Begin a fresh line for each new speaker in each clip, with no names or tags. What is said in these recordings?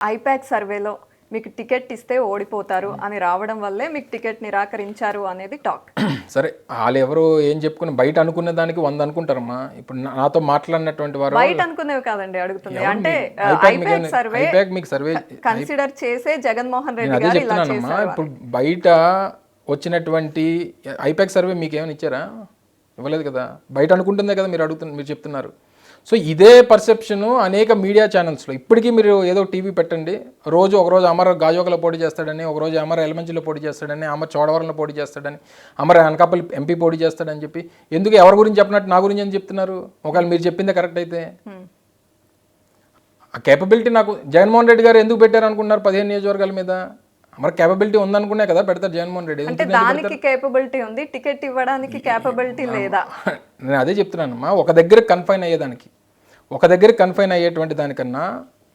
I-PAC సర్వేలో మీకు ticket ఇస్తే ఓడిపోతారు అని రావడం వల్లే మీకు టికెట్ నిరాకరించారు అనేది టాక్.
సరే వాళ్ళు ఎవరు ఏం చెప్పుకుని బయట అనుకున్న దానికి వంద అనుకుంటారమ్మా. ఇప్పుడు నాతో మాట్లాడినటువంటి వారు
బయట అనుకునేవి కాదండి అడుగుతుంది. అంటే
ఐపాక్ మీకు-
సర్వే
ఐపాక్ మీకు సర్వే
కన్సిడర్ చేసే జగన్మోహన్ రెడ్డి గారు ఇలా
చెప్తున్నానమ్మా.
చేశారు
ఇప్పుడు బయట వచ్చినటువంటి ఐపాక్ సర్వే మీకు ఏమైనా ఇచ్చారా? ఇవ్వలేదు కదా. బయట అనుకుంటుందే కదా మీరు అడుగుతున్న మీరు చెప్తున్నారు. సో ఇదే పర్సెప్షన్ అనేక మీడియా ఛానల్స్లో. ఇప్పటికీ మీరు ఏదో టీవీ పెట్టండి. రోజు ఒకరోజు అమర్ గాజోకలో పోటీ చేస్తాడని ఒకరోజు అమర్ ఎలమంచిలో పోటీ చేస్తాడని అమర్ చోడవరంలో పోటీ చేస్తాడని అమర్ అనకాపల్లి ఎంపీ పోటీ చేస్తాడని చెప్పి ఎందుకు ఎవరి గురించి చెప్పినట్టు నా గురించి అని చెప్తున్నారు? ఒకవేళ మీరు చెప్పిందే కరెక్ట్ అయితే. ఆ కేపబిలిటీ నాకు జగన్మోహన్ రెడ్డి గారు ఎందుకు పెట్టారు అనుకున్నారు పదిహేను నియోజకవర్గాల మీద? మరి కేపబిలిటీ ఉందనుకునే కదా పెడతారు జగన్మోహన్ రెడ్డి.
అంటే దానికి కేపబిలిటీ ఉంది టికెట్ ఇవ్వడానికి కేపబిలిటీ లేదా?
నేను అదే చెప్తున్నానమ్మా ఒక దగ్గర కన్ఫైన్ అయ్యేదానికి ఒక దగ్గర కన్ఫైన్ అయ్యేటువంటి దానికన్నా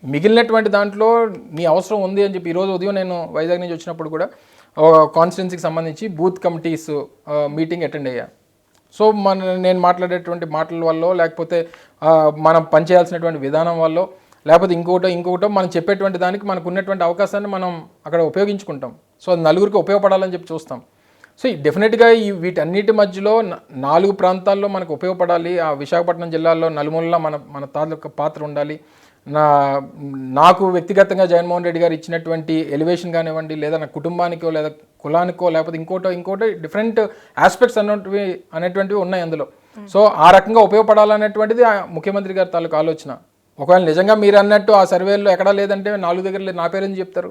మిగిలినటువంటి దాంట్లో నీ అవసరం ఉంది అని చెప్పి ఈరోజు ఉదయం నేను వైజాగ్ నుంచి వచ్చినప్పుడు కూడా కాన్స్టిట్యున్సీకి సంబంధించి బూత్ కమిటీస్ మీటింగ్ అటెండ్ అయ్యా. సో మన నేను మాట్లాడేటువంటి మాటల వల్ల లేకపోతే మనం పనిచేయాల్సినటువంటి విధానం వల్ల లేకపోతే ఇంకోటో ఇంకొకటో మనం చెప్పేటువంటి దానికి మనకు ఉన్నటువంటి అవకాశాన్ని మనం అక్కడ ఉపయోగించుకుంటాం. సో అది నలుగురికి ఉపయోగపడాలని చెప్పి చూస్తాం. సో ఈ డెఫినెట్గా ఈ వీటన్నిటి మధ్యలో నాలుగు ప్రాంతాల్లో మనకు ఉపయోగపడాలి. ఆ విశాఖపట్నం జిల్లాలో నలుమూలలో మన మన తాలూకా పాత్ర ఉండాలి. నా నాకు వ్యక్తిగతంగా జగన్మోహన్ రెడ్డి గారు ఇచ్చినటువంటి ఎలివేషన్ కానివ్వండి లేదా నా కుటుంబానికో లేదా కులానికో లేకపోతే ఇంకోటో ఇంకోటో డిఫరెంట్ ఆస్పెక్ట్స్ అన్నటివి అనేటువంటివి ఉన్నాయి అందులో. సో ఆ రకంగా ఉపయోగపడాలనేటువంటిది ముఖ్యమంత్రి గారి తాలూకు ఆలోచన. ఒకవేళ నిజంగా మీరు అన్నట్టు ఆ సర్వేలో ఎక్కడా లేదంటే నాలుగు దగ్గర లేదు, నా పేరు చెప్తారు.